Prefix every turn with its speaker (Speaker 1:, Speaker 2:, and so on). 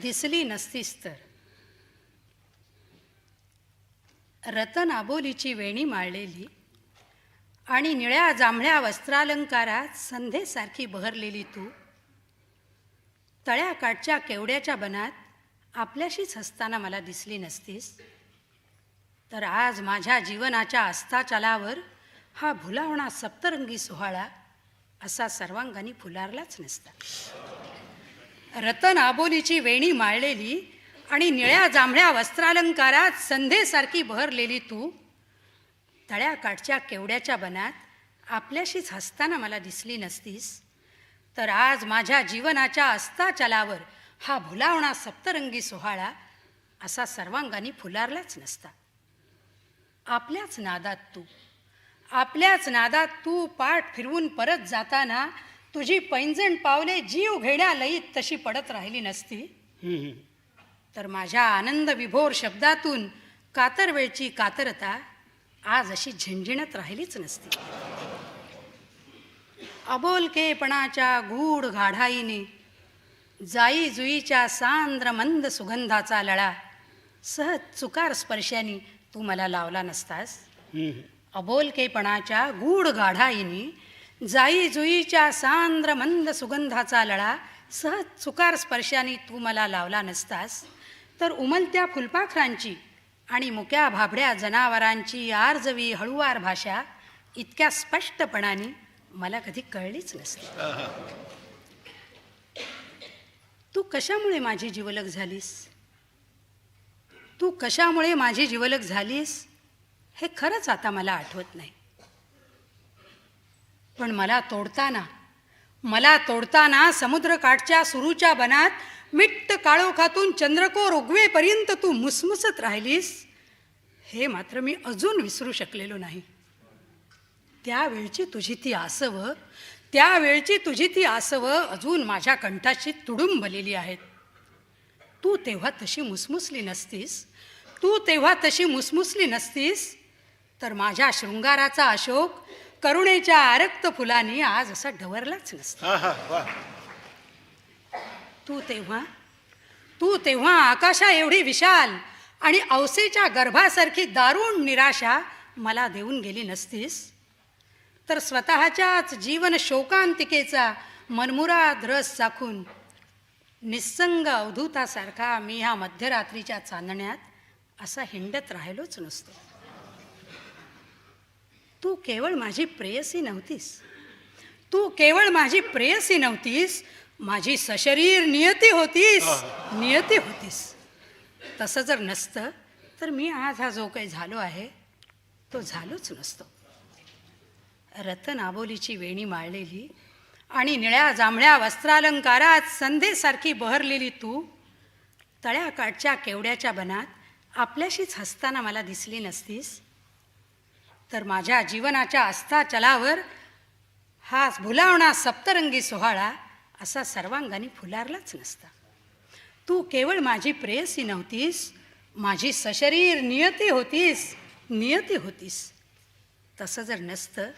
Speaker 1: दिसली नसतीस तर रतन आबोलीची वेणी माळलेली आणि निळ्या जांभळ्या वस्त्रालंकारात संध्येसारखी बहरलेली तू तळ्याकाठच्या केवड्याच्या बनात आपल्याशीच हसताना मला दिसली नसतीस? तर आज माझ्या जीवनाच्या अस्ताचलावर हा भुलावणा सप्तरंगी सोहळा असा सर्वांगाने फुलारलाच नसता. रतन आबोलीची वेणी माळलेली आणि निळ्या जांभळ्या वस्त्रालंकारात संधेसारखी बहरलेली तू तळ्याकाठच्या केवड्याच्या बनात आपल्याशीच हसताना मला दिसली नसतीस तर आज माझ्या जीवनाच्या अस्ताचलावर हा भुलावणा सप्तरंगी सोहळा असा सर्वांगाने फुलारलाच नसता. आपल्याच नादात तू आपल्याच नादात तू पाठ फिरवून परत जाताना तुझी पैंजण पावले जीव घेण्या लईत तशी पडत राहिली नसती. तर माझ्या आनंद विभोर शब्दातून कातर वेळची कातरता आज अशी झिंझिणत राहिलीच नसती. अबोलकेपणाच्या गूढ गाढाईने जाई जुईच्या सांद्र मंद सुगंधाचा लळा सहज चुकार स्पर्शाने तू मला लावला नसतास. अबोलकेपणाच्या गूढ गाढाईने जाई जुईच्या सांद्र मंद सुगंधाचा लळा सहज चुकार स्पर्शाने तू मला लावला नसतास तर उमलत्या फुलपाखरांची आणि मुक्या भाबड्या जनावरांची आर्जवी हळुवार भाषा इतक्या स्पष्टपणाने मला कधी कळलीच नसते. तू कशामुळे माझी जिवलग झालीस? तू कशामुळे माझी जिवलग झालीस हे खरंच आता मला आठवत नाही. पण मला तोडताना मला तोडताना समुद्रकाठच्या सुरूच्या बनात मिट्ट काळोखातून चंद्रकोर उगवेपर्यंत तू मुसमुसत राहिलीस हे मात्र मी अजून विसरू शकलेलो नाही. त्यावेळची तुझी ती आसव त्यावेळची तुझी ती आसव अजून माझ्या कंठाशी तुडुंबलेली आहेत. तू तेव्हा तशी मुसमुसली नसतीस तू तेव्हा तशी मुसमुसली नसतीस तर माझ्या शृंगाराचा अशोक करुणेच्या आरक्त फुलांनी आज असा ढवरलाच नसता तू तेव्हा तू तेव्हा आकाशा एवढी विशाल आणि औसेच्या गर्भासारखी दारुण निराशा मला देऊन गेली नसतीस? तर स्वतःच्याच जीवन शोकांतिकेचा मनमुराद रस चाखून निस्संग अवधूतासारखा मी ह्या मध्यरात्रीच्या चांदण्यात असा हिंडत राहिलोच नसतो. तू केवळ माझी प्रेयसी नव्हतीस. तू केवळ माझी प्रेयसी नव्हतीस माझी सशरीर नियती होतीस नियती होतीस. तसं जर नसतं तर मी आज हा जो काही झालो आहे तो झालोच नसतो. रतन आबोलीची वेणी माळलेली आणि निळ्या जांभळ्या वस्त्रालंकारात संध्येसारखी बहरलेली तू तळ्याकाठच्या केवड्याच्या बनात आपल्याशीच हसताना मला दिसली नसतीस तर माझ्या जीवनाच्या अस्ताचलावर हा भुलावणा सप्तरंगी सोहळा असा सर्वांगाने फुलारलाच नसता. तू केवळ माझी प्रेयसी नव्हतीस माझी सशरीर नियती होतीस नियती होतीस. तसं जर नसतं